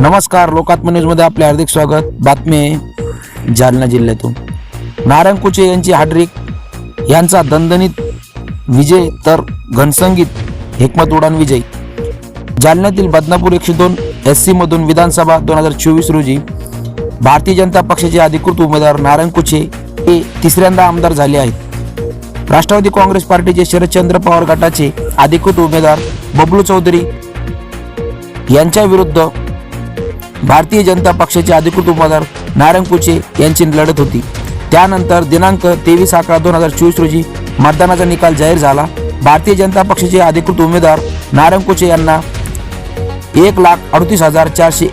नमस्कार लोकात्म न्यूजमध्ये आपले हार्दिक स्वागत. बातमी आहे जालना जिल्ह्यातून. नारायण कुचे यांची हाड्रिक यांचा दणदणीत विजय तर घनसंगीत हेकमत उडान विजय. जालन्यातील बदनापूर एकशे दोन एस सीमधून विधानसभा दोन हजार चोवीस रोजी भारतीय जनता पक्षाचे अधिकृत उमेदवार नारायण कुचे हे तिसऱ्यांदा आमदार झाले आहेत. राष्ट्रवादी काँग्रेस पार्टीचे शरदचंद्र पवार गटाचे अधिकृत उमेदवार बबलू चौधरी यांच्या विरुद्ध भारतीय जनता पक्षाचे अधिकृत उमेदवार नारायण कुचे यांची लढत होती. त्यानंतर दिनांक तेवीस अकरा दोन हजार चोवीस रोजी मतदानाचा निकाल जाहीर झाला. भारतीय जनता पक्षाचे अधिकृत उमेदवार नारायण कुचे यांना एक लाख अडतीस हजार चारशे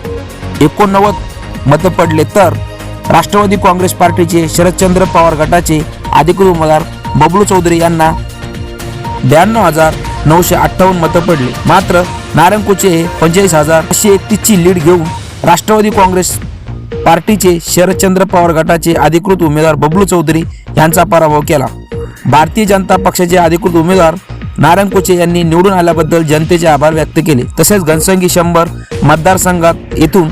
एकोणनव्वद मतं पडले. तर राष्ट्रवादी काँग्रेस पार्टीचे शरदचंद्र पवार गटाचे अधिकृत उमेदवार बबलू चौधरी यांना ब्याण्णव हजार नऊशे अठ्ठावन्न मतं पडले. मात्र नारायण कुचे हे पंचेचाळीस हजार एकतीसची लीड घेऊन राष्ट्रवादी काँग्रेस पार्टीचे शरदचंद्र पवार गटाचे अधिकृत उमेदवार बबलू चौधरी यांचा पराभव केला. भारतीय जनता पक्षाचे अधिकृत उमेदवार नारायण कुचे यांनी निवडून आल्याबद्दल जनतेचे आभार व्यक्त केले. तसेच घनसंगी शंभर मतदारसंघात येथून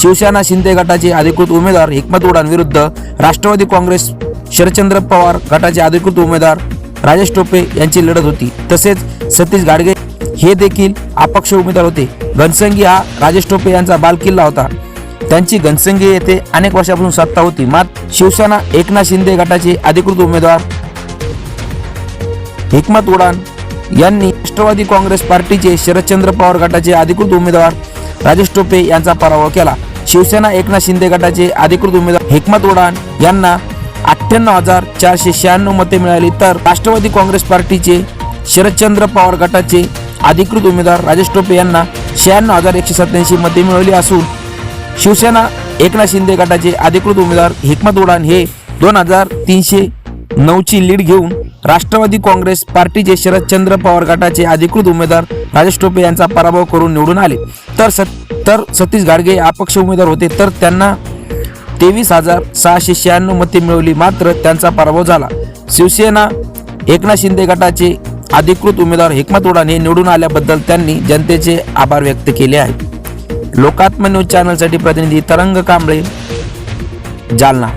शिवसेना शिंदे गटाचे अधिकृत उमेदवार हिकमत उडान विरुद्ध राष्ट्रवादी काँग्रेस शरदचंद्र पवार गटाचे अधिकृत उमेदवार राजेश टोपे यांची लढत होती. तसेच सतीश गाडगे हे देखील अपक्ष उमेदवार होते. घनसंगी हा राजेश टोपे यांचा बालकिल्ला होता. त्यांची घनसंगी येथे अनेक वर्षापासून सत्ता होती. मात्र शिवसेना एकनाथ शिंदे गटाचे अधिकृत उमेदवार हिकमत उडान यांनी राष्ट्रवादी काँग्रेस पार्टीचे शरदचंद्र पवार गटाचे अधिकृत उमेदवार राजेश टोपे यांचा पराभव केला. शिवसेना एकनाथ शिंदे गटाचे अधिकृत उमेदवार हिकमत उडान यांना अठ्ठ्याण्णव हजार चारशे शहाण्णव मते मिळाली. तर राष्ट्रवादी काँग्रेस पार्टीचे शरदचंद्र पवार गटाचे अधिकृत उमेदवार राजेश टोपे यांना शहाण्णव हजार एकशे सत्याऐंशी मते मिळवली असून शिवसेना एकनाथ शिंदे गटाचे अधिकृत उमेदवार हिकमत उडान हे दोन हजार तीनशे नऊची लीड घेऊन राष्ट्रवादी काँग्रेस पार्टीचे शरदचंद्र पवार गटाचे अधिकृत उमेदवार राजेश टोपे यांचा पराभव करून निवडून आले. तर सत तर सतीश गाडगे अपक्ष उमेदवार होते तर त्यांना तेवीस हजार सहाशे शहाण्णव मते मिळवली मात्र त्यांचा पराभव झाला. शिवसेना एकनाथ शिंदे गटाचे अधिकृत उमेदवार हिकमत उडान निवडून आल्याबद्दल त्यांनी जनतेचे आभार व्यक्त केले आहेत. लोकात्म न्यूज चॅनलसाठी प्रतिनिधी तरंग कांबळे जालना.